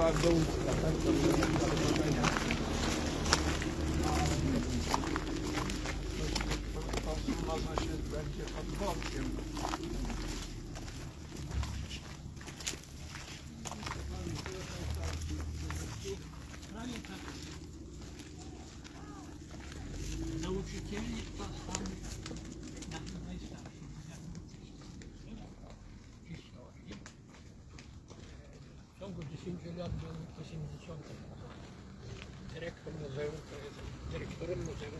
Pavão. Зонченко, директор музею України, директором музею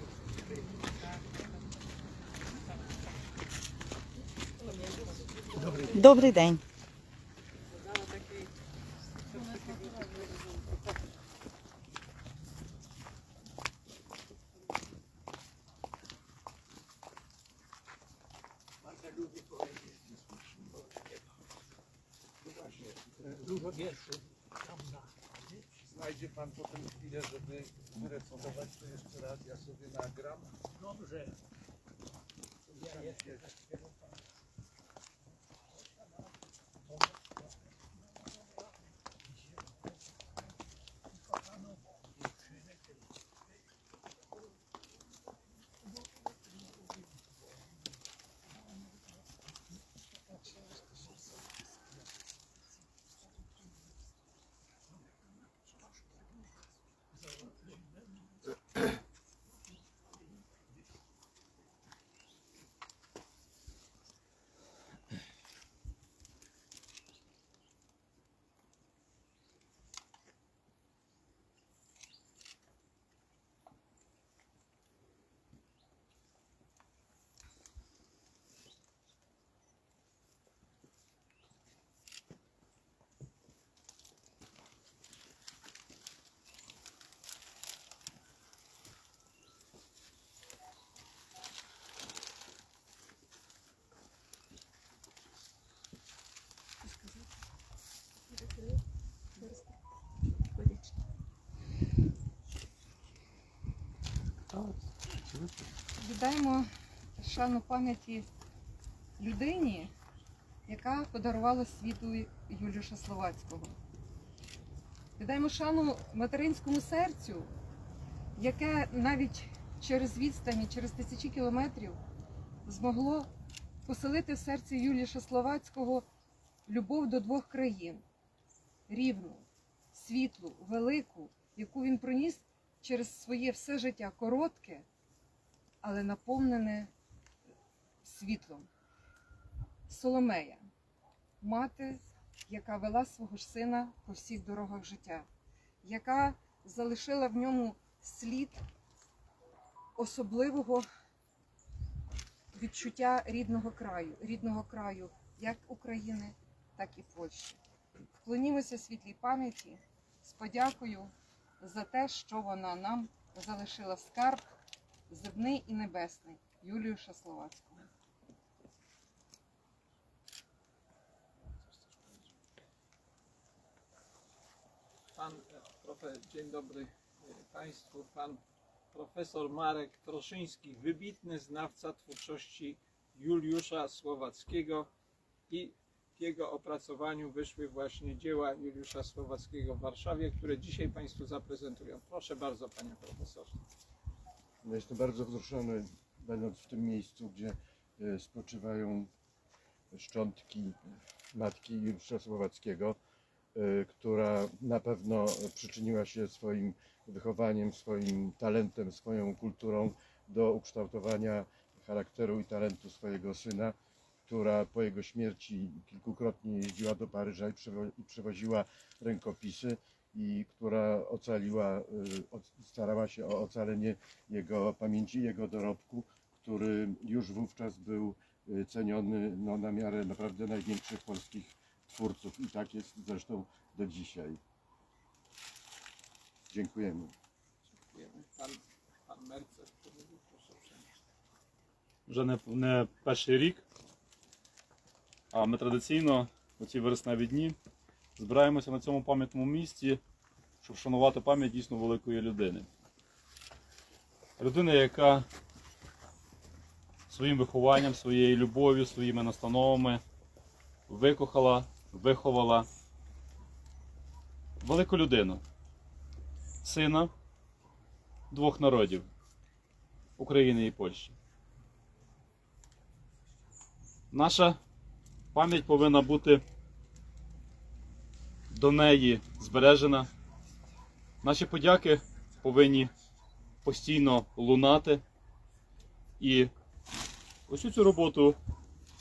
України. Добрий день. Chwilę, żeby wyrecytować to jeszcze raz. Ja sobie nagram. Dobrze. Ja jeszcze Віддаємо шану пам'яті людині, яка подарувала світу Юліуша Словацького. Віддаємо шану материнському серцю, яке навіть через відстані, через тисячі кілометрів змогло поселити в серці Юліша Словацького любов до двох країн рівну, світлу, велику, яку він проніс через своє все життя коротке, але наповнене світлом. Соломея, мати, яка вела свого ж сина по всіх дорогах життя, яка залишила в ньому слід особливого відчуття рідного краю, рідного краю як України, так і Польщі. Вклонімося світлій пам'яті з подякою за те, що вона нам залишила в скарб земний і небесний Юліуша Словацького. Pan e, profe, dzień dobry e, Państwu. Pan profesor Marek Troszyński, wybitny znawca twórczości Juliusza Słowackiego i w jego opracowaniu wyszły właśnie dzieła Juliusza Słowackiego w Warszawie, które dzisiaj Państwu zaprezentują. Proszę bardzo, panie profesorze. Jestem bardzo wzruszony, będąc w tym miejscu, gdzie e, spoczywają szczątki matki Juliusza Słowackiego, e, która na pewno przyczyniła się swoim wychowaniem, swoim talentem, swoją kulturą do ukształtowania charakteru i talentu swojego syna, która po jego śmierci kilkukrotnie jeździła do Paryża i, przewo i przewoziła rękopisy i która ocaliła, y, starała się o ocalenie jego pamięci, jego dorobku, który już wówczas był y, ceniony no, na miarę naprawdę największych polskich twórców i tak jest zresztą do dzisiaj. Dziękujemy. Dziękujemy. Pan, pan Mercer, proszę Paszyrik. А ми традиційно у ці вересневі дні збираємося на цьому пам'ятному місці, щоб вшанувати пам'ять дійсно великої людини. Людини, яка своїм вихованням, своєю любов'ю, своїми настановами викохала, виховала, велику людину, сина двох народів України і Польщі. Наша пам'ять повинна бути до неї збережена. Наші подяки повинні постійно лунати. І ось цю роботу,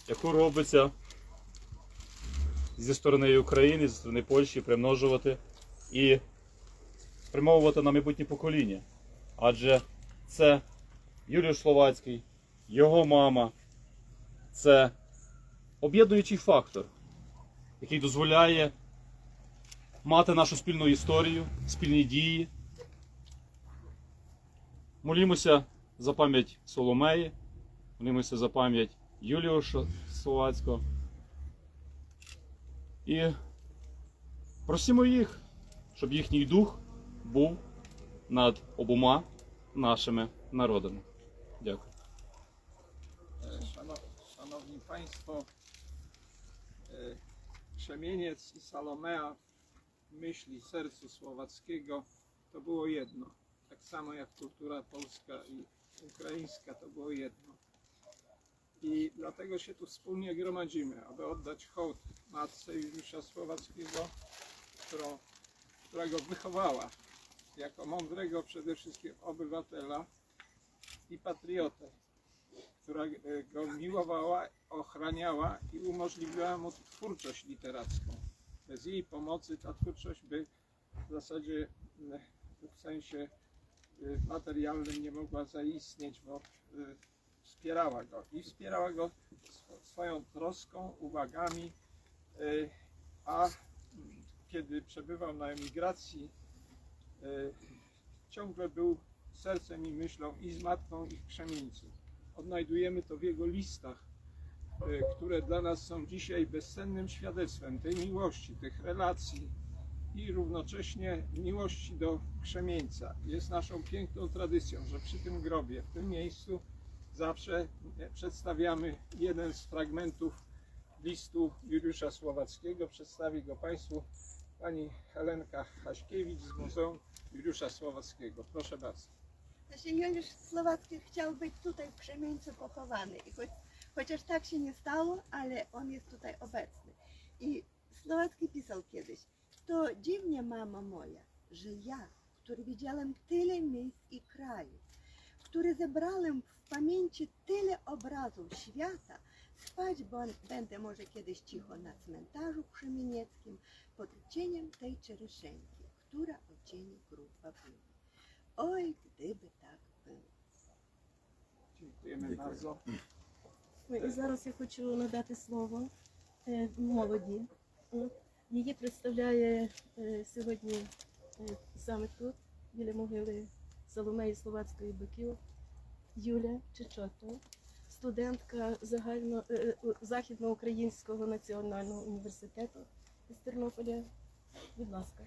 яку робиться зі сторони України, зі сторони Польщі, примножувати і спрямовувати на майбутнє покоління. Адже це Юрій Словацький, його мама, це об'єднуючий фактор, який дозволяє мати нашу спільну історію, спільні дії. Молімося за пам'ять Соломеї, молімося за пам'ять Юліуша Словацького. І просимо їх, щоб їхній дух був над обома нашими народами. Дякую. Szanowni Państwo, e, Krzemieniec i Salomea w myśli sercu słowackiego to było jedno. Tak samo jak kultura polska i ukraińska to było jedno. I dlatego się tu wspólnie gromadzimy, aby oddać hołd matce Juliusza Słowackiego, którą, która go wychowała jako mądrego przede wszystkim obywatela i patriotę która e, go miłowała, ochraniała i umożliwiała mu twórczość literacką. Bez jej pomocy ta twórczość by w zasadzie w sensie e, materialnym nie mogła zaistnieć, bo e, wspierała go i wspierała go sw- swoją troską, uwagami, e, a kiedy przebywał na emigracji, ciągle był sercem i myślą i z matką, i w krzemieńcu odnajdujemy to w jego listach, e, które dla nas są dzisiaj bezcennym świadectwem tej miłości, tych relacji i równocześnie miłości do krzemieńca. Jest naszą piękną tradycją, że przy tym grobie, w tym miejscu zawsze przedstawiamy jeden z fragmentów listu Juliusza Słowackiego. Przedstawi go Państwu pani Helenka Haśkiewicz z Muzeum Juliusza Słowackiego. Proszę bardzo. Juliusz Słowacki chciał być tutaj w Krzemieńcu pochowany. I choć, chociaż tak się nie stało, ale on jest tutaj obecny. I Słowacki pisał kiedyś, to dziwnie mama moja, że ja, który widziałem tyle miejsc i krajów, który zebrałem w pamięci tyle obrazów świata, spać będę może kiedyś cicho na cmentarzu krzemienieckim pod cieniem tej czereszenki, która o cieniu grób babuни. Ой, куди би так було. І зараз я хочу надати слово е, молоді. Е, її представляє е, сьогодні саме тут, біля могили Соломеї Словацької биків Юля Чечотова, студентка загально західноукраїнського національного університету з Тернополя. Будь ласка,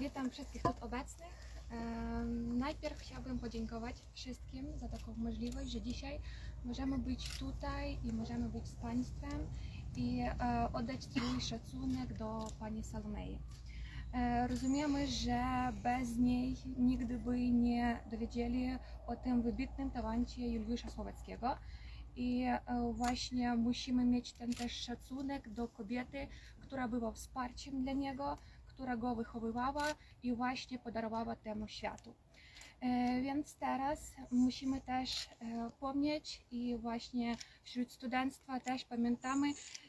вітам всіх тут обецних. Najpierw chciałabym podziękować wszystkim za taką możliwość, że dzisiaj możemy być tutaj i możemy być z Państwem i e, oddać swój szacunek do Pani Salomei. E, Rozumiemy, że bez niej nigdy by nie dowiedzieli o tym wybitnym talencie Juliusza Słowackiego. I e, właśnie musimy mieć ten też szacunek do kobiety, która była wsparciem dla niego, która go wychowywała i właśnie podarowała temu światu. E, Więc teraz musimy też e, pomnieć i właśnie wśród studenctwa też pamiętamy,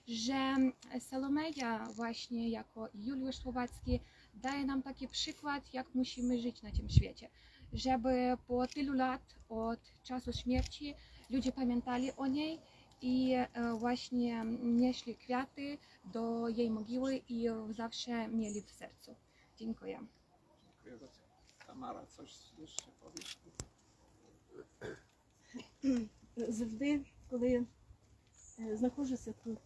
że Salomeja właśnie jako Juliusz Słowacki daje nam taki przykład, jak musimy żyć na tym świecie. Żeby po tylu lat od czasu śmierci ludzie pamiętali o niej e, właśnie nieśli kwiaty do jej mogiły i ją zawsze mieli w sercu. Dziękuję. Dziękuję bardzo. Tamara, coś jeszcze powiesz? завжди, коли е, знаходжуся тут,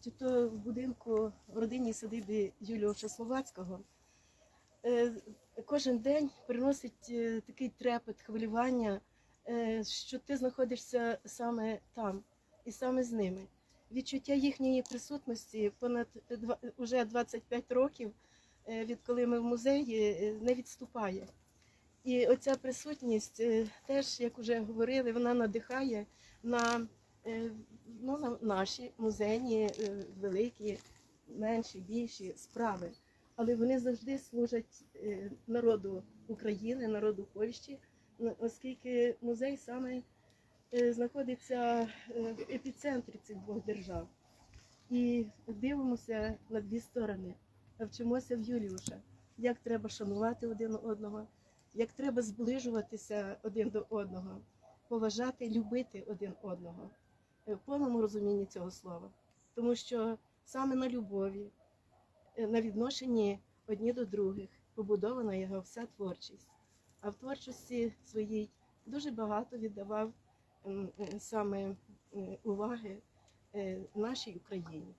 чи то в будинку в родинній садибі Юліоша Словацького, е, кожен день приносить е, такий трепет, хвилювання, що ти знаходишся саме там і саме з ними. Відчуття їхньої присутності понад уже 25 років е, відколи ми в музеї, е, не відступає. І оця присутність е, теж, як вже говорили, вона надихає на, ну, на наші музейні великі, менші, більші справи. Але вони завжди служать народу України, народу Польщі, оскільки музей саме знаходиться е, в епіцентрі цих двох держав. І дивимося на дві сторони, вчимося в Юліуша, як треба шанувати один одного, як треба зближуватися один до одного, поважати, любити один одного е, в повному розумінні цього слова. Тому що саме на любові, е, на відношенні одні до других побудована його вся творчість. А в творчості своїй дуже багато віддавав е, саме е, уваги е, нашій Україні,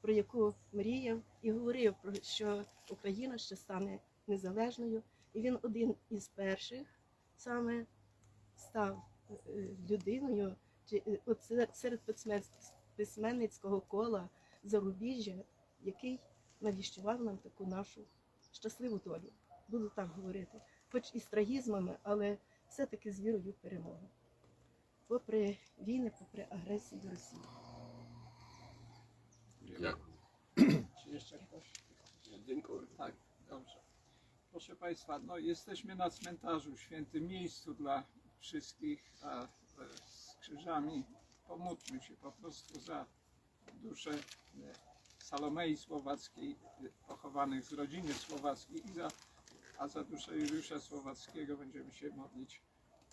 про яку мріяв і говорив, про що Україна ще стане незалежною. І він один із перших саме став е, людиною чи, е, от серед письменницького кола зарубіжжя, який навіщував нам таку нашу щасливу долю. Буду так говорити, хоч і з трагізмами, але все-таки з вірою в перемогу. Попри війни, попри агресію до Росії. Czy jeszcze ktoś? Dziękuję. Tak, dobrze. Proszę Państwa, no jesteśmy na cmentarzu, świętym miejscu dla wszystkich, a e, z krzyżami pomódlmy się po prostu za duszę e, Salomei Słowackiej, e, pochowanych z rodziny słowackiej, i za, a za duszę Juliusza Słowackiego będziemy się modlić w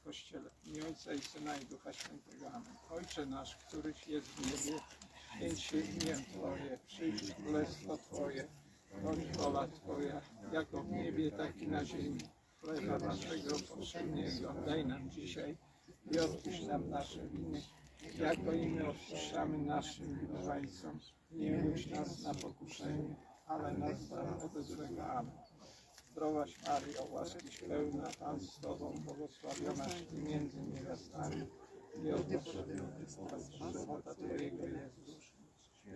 Kościele. Imię Ojca i Syna i Ducha Świętego. Amen. Ojcze nasz, któryś jest w niebie, Święć się imię Twoje, przyjdź królestwo Twoje, bądź wola Twoja, jako w niebie, tak i na ziemi. Chleba naszego powszedniego daj nam dzisiaj i odpuść nam nasze winy, jako i my odpuszczamy naszym winowajcom. Nie wódź nas na pokuszenie, ale nas zbaw ode złego. Amen. Zdrowaś Maryjo, łaskiś pełna, Pan z Tobą, błogosławionaś Ty między niewiastami i odpuszczona żywota Twojego Jezus.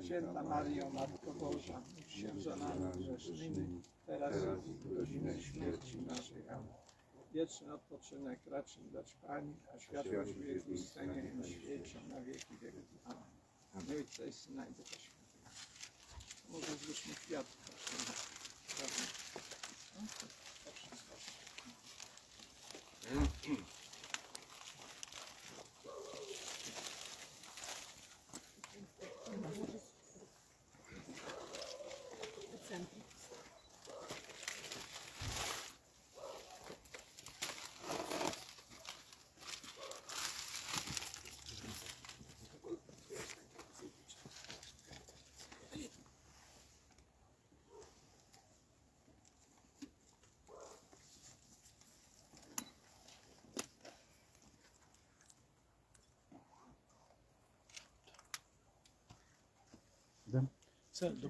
Święta Maryjo, Matko Boża, się za nami grzesznymi, teraz i w godzinę śmierci naszej. Amen. Wieczny odpoczynek racz im dać Pani, a światłość wiekuista niech na świecie na wieki wieków. Amen. Amen. Ojca i Syna i Ducha Świętego. Może złóżmy kwiatki. Mm-hmm. do